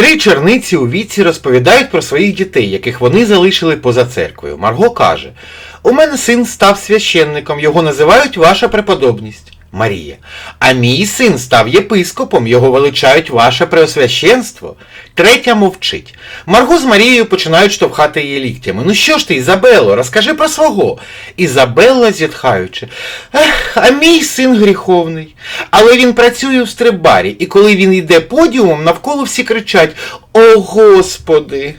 Три черниці у віці розповідають про своїх дітей, яких вони залишили поза церквою. Марго каже: У мене син став священником, його називають ваша преподобність. Марія. А мій син став єпископом, його величають ваше преосвященство. Третя мовчить. Марго з Марією починають штовхати її ліктями. Ну що ж ти, Ізабело, розкажи про свого. Ізабелла, зітхаючи. Ех, а мій син гріховний. Але він працює в стрибарі, і коли він йде подіумом, навколо всі кричать О Господи!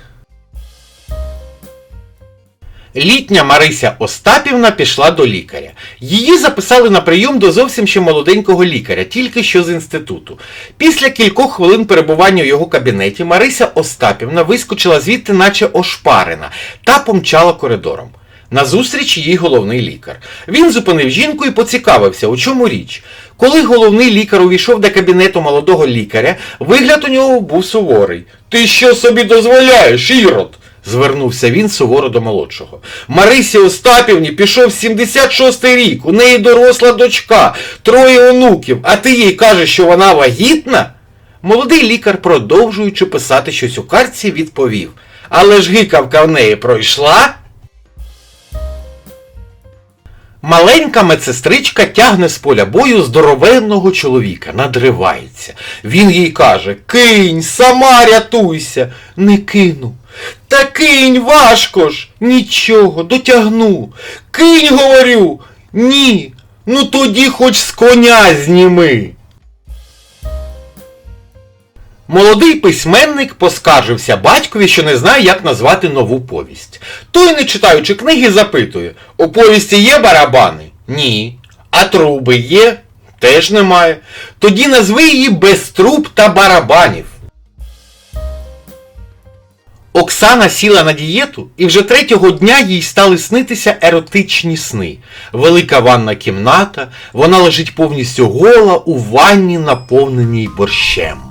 Літня Марися Остапівна пішла до лікаря. Її записали на прийом до зовсім ще молоденького лікаря, тільки що з інституту. Після кількох хвилин перебування у його кабінеті Марися Остапівна вискочила звідти, наче ошпарена, та помчала коридором. Назустріч їй головний лікар. Він зупинив жінку і поцікавився, у чому річ. Коли головний лікар увійшов до кабінету молодого лікаря, вигляд у нього був суворий. Ти що собі дозволяєш, Ірод? Звернувся він суворо до молодшого. Марисі Остапівні пішов 76-й рік, у неї доросла дочка, троє онуків, а ти їй кажеш, що вона вагітна? Молодий лікар, продовжуючи писати щось у картці, відповів. Але ж гикавка в неї пройшла. Маленька медсестричка тягне з поля бою здоровенного чоловіка, надривається. Він їй каже Кинь, сама рятуйся. Не кину. Та кинь важко ж. Нічого, дотягну. Кинь, говорю. Ні. Ну тоді хоч з коня зніми. Молодий письменник поскаржився батькові, що не знає, як назвати нову повість. Той, не читаючи книги, запитує: у повісті є барабани? Ні. А труби є? Теж немає. Тоді назви її без труб та барабанів. Оксана сіла на дієту, і вже третього дня їй стали снитися еротичні сни. Велика ванна кімната, вона лежить повністю гола у ванні, наповненій борщем.